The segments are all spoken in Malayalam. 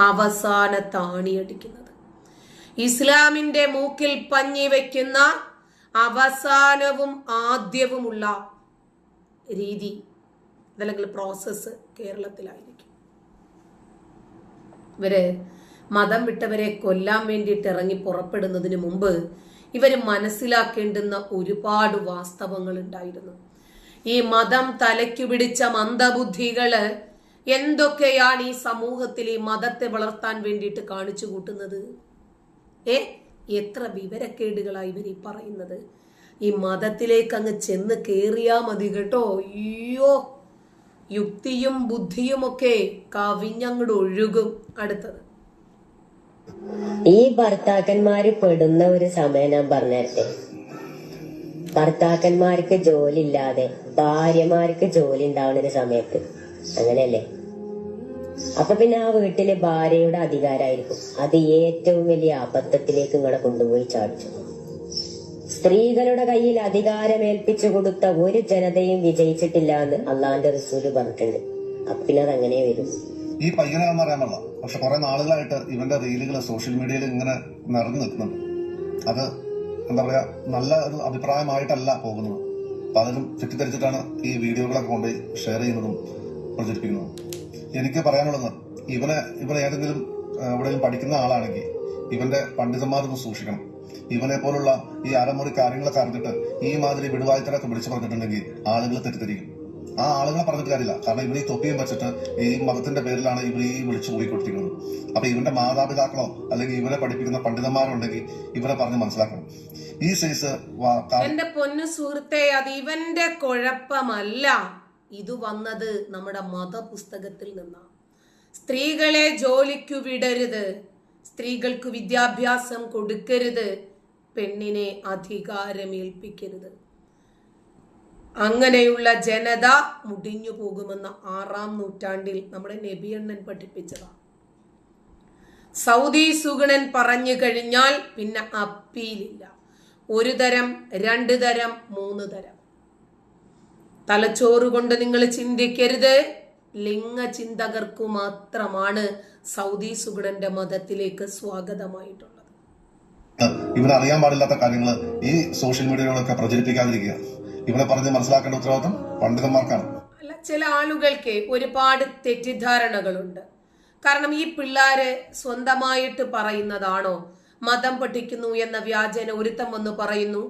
അവസാന താണിയടിക്കുന്നത് ഇസ്ലാമിന്റെ മൂക്കിൽ പഞ്ഞി വയ്ക്കുന്ന അവസാനവും ആദ്യവുമുള്ള രീതി അതല്ലെങ്കിൽ പ്രോസസ്സ് കേരളത്തിലായിരിക്കും. ഇവർ മതം വിട്ടവരെ കൊല്ലാൻ വേണ്ടിയിട്ട് ഇറങ്ങി പുറപ്പെടുന്നതിന് മുമ്പ് ഇവർ മനസ്സിലാക്കേണ്ടുന്ന ഒരുപാട് വാസ്തവങ്ങൾ ഉണ്ടായിരുന്നു ഈ മതം തലയ്ക്കു പിടിച്ച മന്ദബുദ്ധികൾ എന്തൊക്കെയാണ് ഈ സമൂഹത്തിൽ ഈ മതത്തെ വളർത്താൻ വേണ്ടിയിട്ട് കാണിച്ചു കൂട്ടുന്നത്? ഏ? എത്ര വിവരക്കേടുകളായി ഇവർ ഈ പറയുന്നത്. ഈ മതത്തിലേക്ക് അങ്ങ് ചെന്ന് കേറിയാ മതി കേട്ടോ. അയ്യോ. യുക്തിയും ബുദ്ധിയും ഒക്കെ കവിഞ്ഞങ്ങോട് ഒഴുകും അടുത്തത്. ഈ ഭർത്താക്കന്മാര് പെടുന്ന ഒരു സമയം ഞാൻ പറഞ്ഞേ ഭർത്താക്കന്മാർക്ക് ജോലി ഇല്ലാതെ ഭാര്യമാർക്ക് ജോലി ഉണ്ടാവുന്ന ഒരു സമയത്ത്. അങ്ങനെയല്ലേ? അപ്പൊ പിന്നെ ആ വീട്ടിലെ ഭാര്യയുടെ അധികാരമായിരിക്കും അത് ഏറ്റവും വലിയ അബദ്ധത്തിലേക്ക് നിങ്ങളെ കൊണ്ടുപോയി ചാടിച്ചു. സ്ത്രീകളുടെ കയ്യിൽ അധികാരം ഏൽപ്പിച്ചു കൊടുത്ത ഒരു ജനതയും വിജയിച്ചിട്ടില്ല എന്ന് അള്ളാന്റെ റസൂൽ പറഞ്ഞിട്ടുണ്ട്. അപ്പൊ അത് അങ്ങനെ വരും. ഈ പയ്യനാണെന്ന് അറിയാൻ പാടില്ല പക്ഷെ കുറെ നാളുകളായിട്ട് ഇവന്റെ റീലുകൾ സോഷ്യൽ മീഡിയയിൽ ഇങ്ങനെ നിറഞ്ഞു നിൽക്കുന്നുണ്ട്. അത് എന്താ പറയാ നല്ല ഒരു അഭിപ്രായമായിട്ടല്ല പോകുന്നത്. പലരും തെറ്റിദ്ധരിച്ചിട്ടാണ് ഈ വീഡിയോകളൊക്കെ കൊണ്ടുപോയി ഷെയർ ചെയ്യുന്നതും പ്രചരിപ്പിക്കുന്നതും എനിക്ക് പറയാനുള്ളത് ഇവനെ ഇവൻ ഏതെങ്കിലും എവിടെയും പഠിക്കുന്ന ആളാണെങ്കിൽ ഇവന്റെ പണ്ഡിതന്മാരൊന്ന് സൂക്ഷിക്കണം. ഇവനെ പോലുള്ള ഈ അരമുറി കാര്യങ്ങളൊക്കെ അറിഞ്ഞിട്ട് ഈ മാതിരി വിടുവായ്ത്തരൊക്കെ വിളിച്ചു പറഞ്ഞിട്ടുണ്ടെങ്കിൽ ആളുകൾ തെറ്റിദ്ധരിക്കും. ആ ആളുകളെ പറഞ്ഞിട്ട് കാര്യമില്ല. കാരണം ഇവർ ഈ തൊപ്പിയും വെച്ചിട്ട് ഈ മതത്തിന്റെ പേരിലാണ് ഇവർ ഈ വിളിച്ചു പോയിക്കൊണ്ടിരിക്കുന്നത് അപ്പൊ ഇവന്റെ മാതാപിതാക്കളോ അല്ലെങ്കിൽ ഇവരെ പഠിപ്പിക്കുന്ന പണ്ഡിതന്മാരുണ്ടെങ്കിൽ ഇവരെ പറഞ്ഞ് മനസ്സിലാക്കണം. ഈ സൈസ് എന്റെ പൊന്നു സുഹൃത്തെ അത് ഇവന്റെ കുഴപ്പമല്ല. ഇത് വന്നത് നമ്മുടെ മതപുസ്തകത്തിൽ നിന്നാണ്. സ്ത്രീകളെ ജോലിക്കു വിടരുത് സ്ത്രീകൾക്ക് വിദ്യാഭ്യാസം കൊടുക്കരുത് പെണ്ണിനെ അധികാരമേൽപ്പിക്കരുത്. അങ്ങനെയുള്ള ജനത മുടിഞ്ഞു പോകുമെന്ന ആറാം നൂറ്റാണ്ടിൽ നമ്മുടെ നബിയണ്ണൻ പഠിപ്പിച്ചതാണ്. സൗദി സുഗുണൻ പറഞ്ഞു കഴിഞ്ഞാൽ പിന്നെ അപ്പീലില്ല. ഒരു തരം രണ്ട് തരം മൂന്ന് തരം. തലച്ചോറ് കൊണ്ട് നിങ്ങൾ ചിന്തിക്കരുത്. ലിംഗ ചിന്തകർക്കു മാത്രമാണ് സൗദി സുഗുണന്റെ മതത്തിലേക്ക് സ്വാഗതമായിട്ടുള്ളത്. ഇവിടെ അറിയാൻ പാടില്ലാത്ത കാര്യങ്ങൾ ഈ സോഷ്യൽ മീഡിയകളൊക്കെ പ്രചരിപ്പിക്കാതിരിക്കുക. ഇവിടെ പറഞ്ഞ് മനസ്സിലാക്കേണ്ട ഉത്തരവാദിത്വം പണ്ഡിതന്മാർക്കാണ്. അല്ല ചില ആളുകൾക്ക് ഒരുപാട് തെറ്റിദ്ധാരണകളുണ്ട്. കാരണം ഈ പിള്ളേര് സ്വന്തമായിട്ട് പറയുന്നതാണോ? മതം പഠിക്കുന്നു എന്ന വ്യാജന ഒരുത്തം വന്ന് പറയുന്നു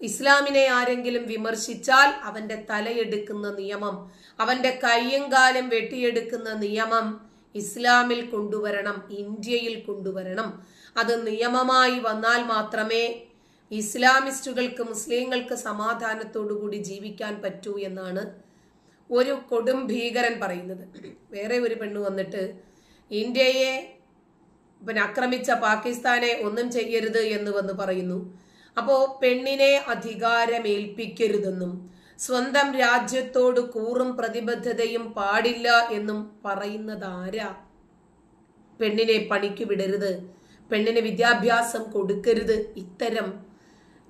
ഇസ്ലാമിനെ ആരെങ്കിലും വിമർശിച്ചാൽ അവന്റെ തലയെടുക്കുന്ന നിയമം അവന്റെ കയ്യും കാലും വെട്ടിയെടുക്കുന്ന നിയമം ഇസ്ലാമിൽ കൊണ്ടുവരണം ഇന്ത്യയിൽ കൊണ്ടുവരണം. അത് നിയമമായി വന്നാൽ മാത്രമേ ഇസ്ലാമിസ്റ്റുകൾക്ക് മുസ്ലിങ്ങൾക്ക് സമാധാനത്തോടുകൂടി ജീവിക്കാൻ പറ്റൂ എന്നാണ് ഒരു കൊടും ഭീകരൻ പറയുന്നത്. വേറെ ഒരു പെണ്ണ് വന്നിട്ട് ഇന്ത്യയെ പിന്നെ ആക്രമിച്ച പാകിസ്ഥാനെ ഒന്നും ചെയ്യരുത് എന്ന് വന്ന് പറയുന്നു. അപ്പോ പെണ്ണിനെ അധികാരമേൽപ്പിക്കരുതെന്നും സ്വന്തം രാജ്യത്തോട് കൂറും പ്രതിബദ്ധതയും പാടില്ല എന്നും പറയുന്നതാരാ? പെണ്ണിനെ പണിക്ക് വിടരുത് പെണ്ണിന് വിദ്യാഭ്യാസം കൊടുക്കരുത് ഇത്തരം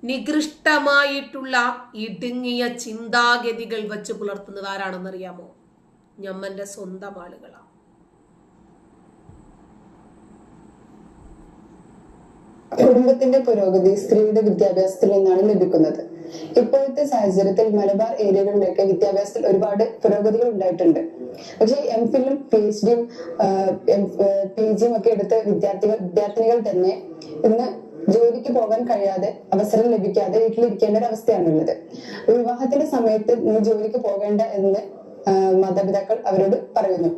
നികൃഷ്ടമായിട്ടുള്ള ഇടുങ്ങിയ ചിന്താഗതികൾ വച്ച് പുലർത്തുന്നത് ആരാണെന്നറിയാമോ ഞമ്മന്റെ സ്വന്തം ആളുകളാണ് കുടുംബത്തിന്റെ പുരോഗതി സ്ത്രീയുടെ വിദ്യാഭ്യാസത്തിൽ നിന്നാണ് ലഭിക്കുന്നത്. ഇപ്പോഴത്തെ സാഹചര്യത്തിൽ മലബാർ ഏരിയകളിലൊക്കെ വിദ്യാഭ്യാസത്തിൽ ഒരുപാട് പുരോഗതികൾ ഉണ്ടായിട്ടുണ്ട്. പക്ഷേ എം ഫിലും പി എച്ച് ഡിയും പി ജിയും ഒക്കെ എടുത്ത വിദ്യാർത്ഥികൾ വിദ്യാർത്ഥിനികൾ തന്നെ ഇന്ന് ജോലിക്ക് പോകാൻ കഴിയാതെ അവസരം ലഭിക്കാതെ വീട്ടിലിരിക്കേണ്ട ഒരു അവസ്ഥയാണുള്ളത്. വിവാഹത്തിന്റെ സമയത്ത് നീ ജോലിക്ക് പോകേണ്ട എന്ന് മാതാപിതാക്കൾ അവരോട് പറയുന്നു.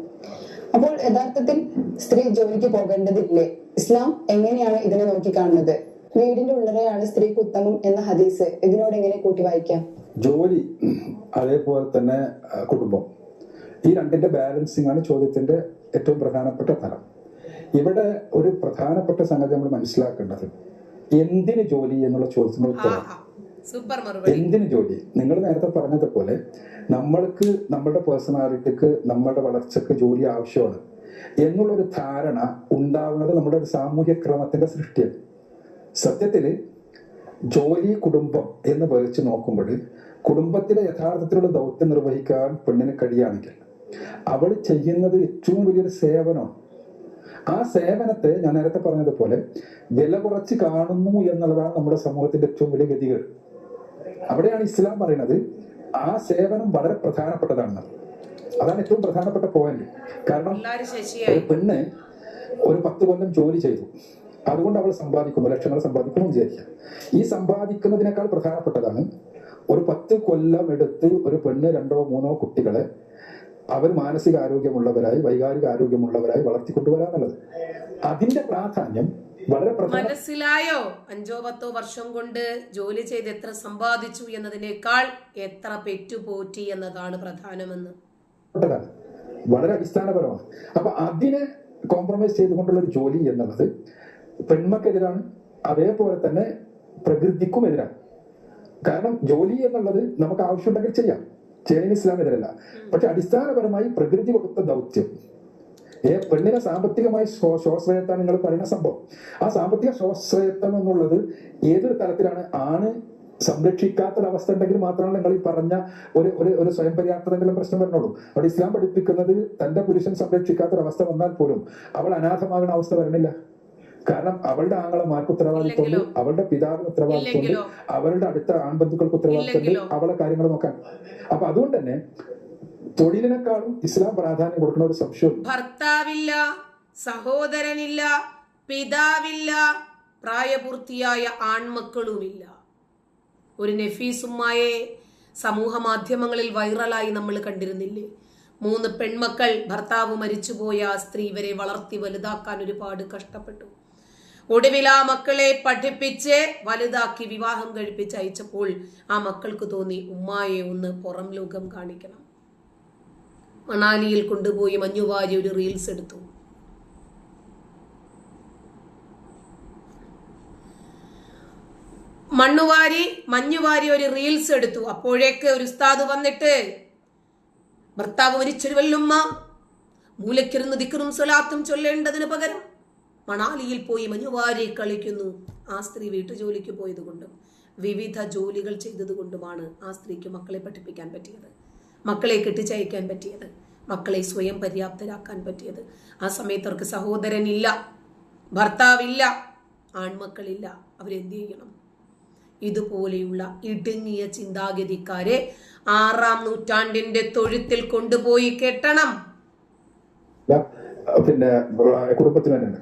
അപ്പോൾ യഥാർത്ഥത്തിൽ സ്ത്രീ ജോലിക്ക് പോകേണ്ടതില്ലേ? ഇസ്ലാം എങ്ങനെയാണ് ഇതിനെ നോക്കിക്കാണുന്നത്? വീടിന്റെ ഉള്ളറയാണ് സ്ത്രീക്ക് ഉത്തമം എന്ന ഹദീസ്. ഇതിനോട് എങ്ങനെ കൂട്ടി വായിക്കാം ജോലി അതേപോലെ തന്നെ കുടുംബം. ഈ രണ്ടിന്റെ ബാലൻസിംഗ് ആണ് ചോദ്യത്തിന്റെ ഏറ്റവും പ്രധാനപ്പെട്ട തലം. ഇവിടെ ഒരു പ്രധാനപ്പെട്ട സംഗതി നമ്മൾ മനസ്സിലാക്കേണ്ടത് എന്തിന് ജോലി എന്നുള്ള ചോദ്യത്തിന് ഉത്തരം സൂപ്പർ മറുപടി. എന്തിന് ജോലി? നിങ്ങൾ നേരത്തെ പറഞ്ഞതുപോലെ നമ്മൾക്ക് നമ്മുടെ പേഴ്സണാലിറ്റിക്ക് നമ്മുടെ വളർച്ചക്ക് ജോലി ആവശ്യമാണ്. എന്നുള്ളൊരു ധാരണ ഉണ്ടാവുന്നത് നമ്മുടെ ഒരു സാമൂഹ്യ ക്രമത്തിന്റെ സൃഷ്ടിയാണ്. സത്യത്തിൽ ജോലി കുടുംബം എന്ന് വെച്ച് നോക്കുമ്പോൾ കുടുംബത്തിലെ യഥാർത്ഥത്തിലുള്ള ദൗത്യം നിർവഹിക്കാൻ പെണ്ണിന് കഴിയുകയാണെങ്കിൽ അവൾ ചെയ്യുന്നത് ഏറ്റവും വലിയൊരു സേവനമാണ്. ആ സേവനത്തെ ഞാൻ നേരത്തെ പറഞ്ഞതുപോലെ വില കുറച്ച് കാണുന്നു എന്നുള്ളതാണ് നമ്മുടെ സമൂഹത്തിന്റെ ഏറ്റവും വലിയ ഗതികൾ അവിടെയാണ് ഇസ്ലാം പറയുന്നത് ആ സേവനം വളരെ പ്രധാനപ്പെട്ടതാണ് അതാണ് ഏറ്റവും പ്രധാനപ്പെട്ട പോയിന്റ് കാരണം ഒരു പെണ്ണ് ഒരു പത്ത് കൊല്ലം ജോലി ചെയ്തു. അതുകൊണ്ട് അവൾ സമ്പാദിക്കുന്നു ലക്ഷങ്ങൾ സമ്പാദിക്കുന്നു വിചാരിക്കുക. ഈ സമ്പാദിക്കുന്നതിനേക്കാൾ പ്രധാനപ്പെട്ടതാണ് ഒരു പത്ത് കൊല്ലം എടുത്ത് ഒരു പെണ്ണ് രണ്ടോ മൂന്നോ കുട്ടികളെ അവർ മാനസിക ആരോഗ്യമുള്ളവരായി വൈകാരിക ആരോഗ്യമുള്ളവരായി വളർത്തിക്കൊണ്ടുവരാന്നുള്ളത് അതിന്റെ പ്രാധാന്യം വളരെ മനസ്സിലായോ? അഞ്ചോ പത്തോ വർഷം കൊണ്ട് ജോലി ചെയ്ത് എത്ര സമ്പാദിച്ചു എന്നതിനേക്കാൾ എത്ര പെറ്റുപോറ്റി എന്നതാണ് പ്രധാനമെന്ന്. പ്പെട്ടതാണ് വളരെ അടിസ്ഥാനപരമാണ്. അപ്പൊ അതിനെ കോംപ്രമൈസ് ചെയ്തുകൊണ്ടുള്ള ഒരു ജോലി എന്നുള്ളത് പെൺമക്കെതിരാണ് അതേപോലെ തന്നെ പ്രകൃതിക്കും എതിരാണ് കാരണം ജോലി എന്നുള്ളത് നമുക്ക് ആവശ്യമുണ്ടെങ്കിൽ ചെയ്യാം. ചെയ്യാൻ ഇസ്ലാം എതിരല്ല പക്ഷെ അടിസ്ഥാനപരമായി പ്രകൃതി കൊടുത്ത ദൗത്യം. ഏ പെണ്ണിനെ സാമ്പത്തികമായി സ്വ- സ്വാശ്രയത്വം നിങ്ങൾ പറയുന്ന സംഭവം. ആ സാമ്പത്തിക സ്വാശ്രയത്വം എന്നുള്ളത് ഏതൊരു തലത്തിലാണ്? ആണ് സംരക്ഷിക്കാത്തൊരവസ്ഥ ഉണ്ടെങ്കിൽ മാത്രമാണ് നിങ്ങൾ ഈ പറഞ്ഞ ഒരു ഒരു ഒരു സ്വയം പര്യാപ്തതെങ്കിലും പ്രശ്നം വരണുള്ളൂ അവിടെ ഇസ്ലാം പഠിപ്പിക്കുന്നത് തന്റെ പുരുഷൻ സംരക്ഷിക്കാത്തൊരവസ്ഥ വന്നാൽ പോലും അവൾ അനാഥമാകുന്ന അവസ്ഥ വരണില്ല കാരണം അവളുടെ ആങ്ങളമാർക്ക് ഉത്തരവാദിത്വമുണ്ട് ഇല്ലെങ്കിലോ? അവളുടെ പിതാവിന് ഉത്തരവാദിത്വമുണ്ട് ഇല്ലെങ്കിലോ? അവരുടെ അടുത്ത ആൺബന്ധുക്കൾക്ക് ഉത്തരവാദിത്വമുണ്ട് ഇല്ലെങ്കിലോ? അവളെ കാര്യങ്ങൾ നോക്കാൻ അപ്പൊ അതുകൊണ്ട് തന്നെ തൊഴിലിനെക്കാളും ഇസ്ലാം പ്രാധാന്യം കൊടുക്കുന്ന ഒരു സംശയം ഭർത്താവില്ല സഹോദരനില്ല പിതാവില്ല പ്രായപൂർത്തിയായ ആൺമക്കളുമില്ല ഒരു നഫീസുമായെ സമൂഹ മാധ്യമങ്ങളിൽ വൈറലായി നമ്മൾ കണ്ടിരുന്നില്ലേ? മൂന്ന് പെൺമക്കൾ ഭർത്താവ് മരിച്ചുപോയ ആ സ്ത്രീ ഇവരെ വളർത്തി വലുതാക്കാൻ ഒരുപാട് കഷ്ടപ്പെട്ടു. ഒടുവിൽ ആ മക്കളെ പഠിപ്പിച്ച് വലുതാക്കി വിവാഹം കഴിപ്പിച്ച് അയച്ചപ്പോൾ ആ മക്കൾക്ക് തോന്നി ഉമ്മായെ ഒന്ന് പുറം ലോകം കാണിക്കണം. മണാലിയിൽ കൊണ്ടുപോയി മഞ്ഞുവാരി ഒരു റീൽസ് എടുത്തു. മണ്ണുവാരി മഞ്ഞുവാരി ഒരു റീൽസ് എടുത്തു. അപ്പോഴേക്ക് ഒരു ഉസ്താദ് വന്നിട്ട് ഭർത്താവ് മരിച്ചൊരുവല്ലുമ്മ മൂലക്കിരുന്ന് ദിക്കറും സ്വലാത്തും ചൊല്ലേണ്ടതിന് പകരം മണാലിയിൽ പോയി മഞ്ഞുവാരി കളിക്കുന്നു. ആ സ്ത്രീ വീട്ടുജോലിക്ക് പോയതുകൊണ്ടും വിവിധ ജോലികൾ ചെയ്തതുകൊണ്ടുമാണ് ആ സ്ത്രീക്ക് മക്കളെ പഠിപ്പിക്കാൻ പറ്റിയത്. മക്കളെ കെട്ടിച്ചയക്കാൻ പറ്റിയത്. മക്കളെ സ്വയം പര്യാപ്തരാക്കാൻ പറ്റിയത്. ആ സമയത്ത് അവർക്ക് സഹോദരനില്ല ഭർത്താവില്ല ആൺമക്കളില്ല. അവരെന്ത് ചെയ്യണം? ഇതുപോലെയുള്ള ഇടുങ്ങിയ ചിന്താഗതിക്കാരെ ആറാം നൂറ്റാണ്ടിന്റെ തൊഴുത്തിൽ കൊണ്ടുപോയി കെട്ടണം. പിന്നെ കുടുംബത്തിന് തന്നെ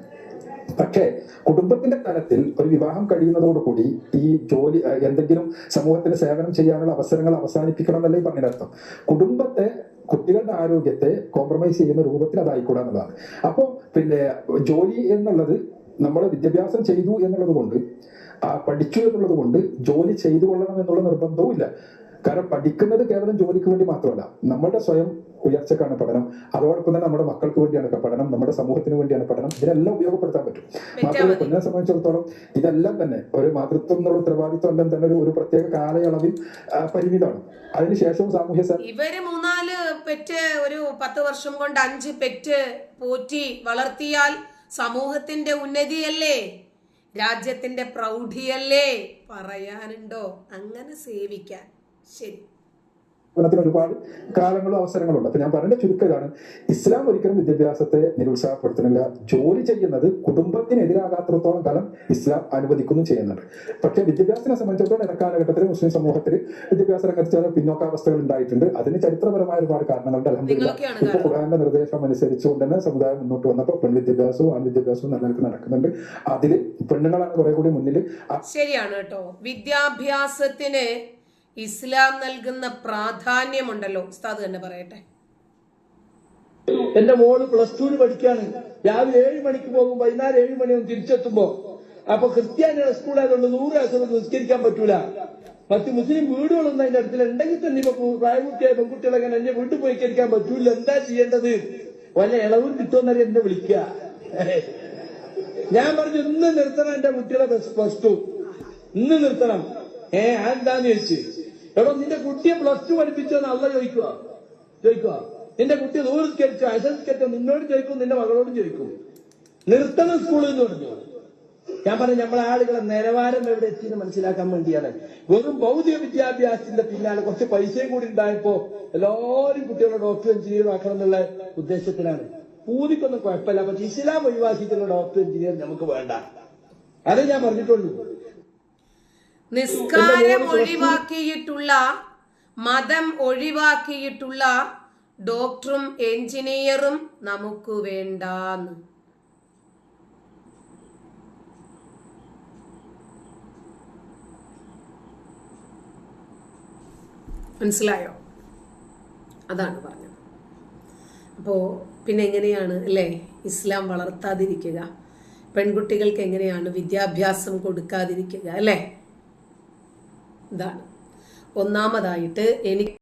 പക്ഷേ കുടുംബത്തിന്റെ തലത്തിൽ ഒരു വിവാഹം കഴിയുന്നതോടുകൂടി ഈ ജോലി എന്തെങ്കിലും സമൂഹത്തിന് സേവനം ചെയ്യാനുള്ള അവസരങ്ങൾ അവസാനിപ്പിക്കണം എന്നല്ലേ പറഞ്ഞതിനർത്ഥം കുടുംബത്തെ കുട്ടികളുടെ ആരോഗ്യത്തെ കോംപ്രമൈസ് ചെയ്യുന്ന രൂപത്തിൽ അതായിക്കൂടാ എന്നുള്ളതാണ്. അപ്പോൾ പിന്നെ ജോലി എന്നുള്ളത് നമ്മൾ വിദ്യാഭ്യാസം ചെയ്തു എന്നുള്ളത് കൊണ്ട് ആ പഠിച്ചു എന്നുള്ളത് കൊണ്ട് ജോലി ചെയ്തു കൊള്ളണം എന്നുള്ള നിർബന്ധവും ഇല്ല. കാരണം പഠിക്കുന്നത് കേവലം ജോലിക്ക് വേണ്ടി മാത്രമല്ല നമ്മുടെ സ്വയം ഉയർച്ചക്കാണ് പഠനം. അതോടൊപ്പം തന്നെ നമ്മുടെ മക്കൾക്ക് വേണ്ടിയാണ് പഠനം നമ്മുടെ സമൂഹത്തിന് വേണ്ടിയാണ് പഠനം. ഇതിനെല്ലാം ഉപയോഗപ്പെടുത്താൻ പറ്റും. മാത്രമല്ല കുഞ്ഞിനെ സംബന്ധിച്ചിടത്തോളം ഇതെല്ലാം തന്നെ ഒരു മാതൃത്വം എന്നുള്ള ഉത്തരവാദിത്വം എല്ലാം തന്നെ ഒരു- പ്രത്യേക കാലയളവിൽ പരിമിതമാണ്. അതിനുശേഷവും സാമൂഹ്യ ഇവർ മൂന്നാൽ പെറ്റ് ഒരു പത്ത് വർഷം കൊണ്ട് അഞ്ച് പെറ്റ് പോറ്റി വളർത്തിയാൽ സമൂഹത്തിന്റെ ഉന്നതിയല്ലേ? രാജ്യത്തിന്റെ പ്രൗഢിയല്ലേ? പറയാനുണ്ടോ? അങ്ങനെ സേവിക്കാൻ. ശരി. ത്തിന് ഒരുപാട് കാലങ്ങളും അവസരങ്ങളും ഉണ്ട്. അപ്പൊ ഞാൻ പറഞ്ഞ ചുരുക്കം ഇതാണ്. ഇസ്ലാം ഒരിക്കലും വിദ്യാഭ്യാസത്തെ നിരുത്സാഹപ്പെടുത്തുന്നില്ല. ജോലി ചെയ്യുന്നത് കുടുംബത്തിനെതിരാകാത്തിടത്തോളം കാലം ഇസ്ലാം അനുവദിക്കുന്നു ചെയ്യുന്നുണ്ട്. പക്ഷേ വിദ്യാഭ്യാസത്തിനെ സംബന്ധിച്ചിടത്തോളം ഇടക്കാലഘട്ടത്തിൽ മുസ്ലിം സമൂഹത്തിൽ വിദ്യാഭ്യാസ രംഗത്ത് ചില പിന്നോക്കാവസ്ഥകൾ ഉണ്ടായിട്ടുണ്ട്. അതിന് ചരിത്രപരമായ ഒരുപാട് കാരണങ്ങളുണ്ട്. അലഹമില്ല ഇപ്പൊ ഖുറാന്റെ നിർദ്ദേശം അനുസരിച്ചുകൊണ്ട് തന്നെ സമുദായം മുന്നോട്ട് വന്നപ്പോൾ പെൺ വിദ്യാഭ്യാസവും ആൺ വിദ്യാഭ്യാസവും നല്ല നിലയ്ക്ക് നടക്കുന്നുണ്ട്. അതിൽ പെണ്ണുങ്ങളാണ് കുറെ കൂടി മുന്നിൽ ശരിയാണ് കേട്ടോ. വിദ്യാഭ്യാസത്തിന് ഇസ്ലാം നൽകുന്ന പ്രാധാന്യമുണ്ടല്ലോ. ഉസ്താദ് തന്നെ പറയട്ടെ. എന്റെ മോൾ പ്ലസ് ടുവിന് പഠിക്കാണ്. രാവിലെ ഏഴ് മണിക്ക് പോകും വൈകുന്നേരം ഏഴ് മണിയൊന്നും തിരിച്ചെത്തുമ്പോ. അപ്പൊ ക്രിസ്ത്യാനിയുടെ സ്കൂളായതുകൊണ്ട് നൂറ് ദിവസം നിസ്കരിക്കാൻ പറ്റൂല. മറ്റ് മുസ്ലിം വീടുകളൊന്നും അതിന്റെ അടുത്തിൽ ഉണ്ടെങ്കിൽ തന്നെ ഇപ്പൊ പ്രായപൂർത്തിയായ പെൺകുട്ടികളെ അങ്ങനെ എന്നെ വീട്ടിൽ പോയി കരിക്കാൻ പറ്റൂല. എന്താ ചെയ്യേണ്ടത്? വല്ല ഇളവും കിട്ടുമെന്നറിയ എന്നെ വിളിക്ക. ഞാൻ പറഞ്ഞു ഇന്ന് നിർത്തണം എന്റെ കുട്ടികളെ പ്ലസ് ടു ഇന്ന് നിർത്തണം. ഏ അതെന്താന്ന് ചോദിച്ചു? എടോ നിന്റെ കുട്ടിയെ പ്ലസ് ടു പഠിപ്പിച്ചെന്ന് അല്ല ചോദിക്കുക. ചോദിക്കുക. നിന്റെ കുട്ടി ദൂരസ്കരിച്ചോ അസംസ്കരിച്ചോ നിന്നോട് ചോദിക്കും നിന്റെ മകളോടും ചോദിക്കും. നിർത്തണം സ്കൂളിൽ എന്ന് പറഞ്ഞു. ഞാൻ പറഞ്ഞു നമ്മളെ ആളുകളെ നിലവാരം എവിടെ എത്തിയെന്ന് മനസ്സിലാക്കാൻ വേണ്ടിയാണ്. വെറും ഭൗതിക വിദ്യാഭ്യാസത്തിന്റെ പിന്നാലെ കുറച്ച് പൈസയും കൂടി ഉണ്ടായപ്പോ എല്ലാവരും കുട്ടികളെ ഡോക്ടർ എഞ്ചിനീയർ ആക്കണം എന്നുള്ള ഉദ്ദേശത്തിലാണ്. പൂതിക്കൊന്നും കുഴപ്പമില്ല. പക്ഷെ ഇസ്ലാം ഒഴിവാക്കിയിട്ടുള്ള ഡോക്ടർ എഞ്ചിനീയർ നമുക്ക് വേണ്ട. അതേ ഞാൻ പറഞ്ഞിട്ടുള്ളൂ. നിസ്കാരം ഒഴിവാക്കിയിട്ടുള്ള മതം ഒഴിവാക്കിയിട്ടുള്ള ഡോക്ടറും എഞ്ചിനീയറും നമുക്ക് വേണ്ടാന്ന്. മനസ്സിലായോ? അതാണ് പറഞ്ഞത്. അപ്പോൾ പിന്നെ എങ്ങനെയാണ് അല്ലേ? ഇസ്ലാം വളർത്താതിരിക്കുക. പെൺകുട്ടികൾക്ക് എങ്ങനെയാണ് വിദ്യാഭ്യാസം കൊടുക്കാതിരിക്കുക അല്ലേ? ഇതാണ്. ഒന്നാമതായിട്ട് എനിക്ക്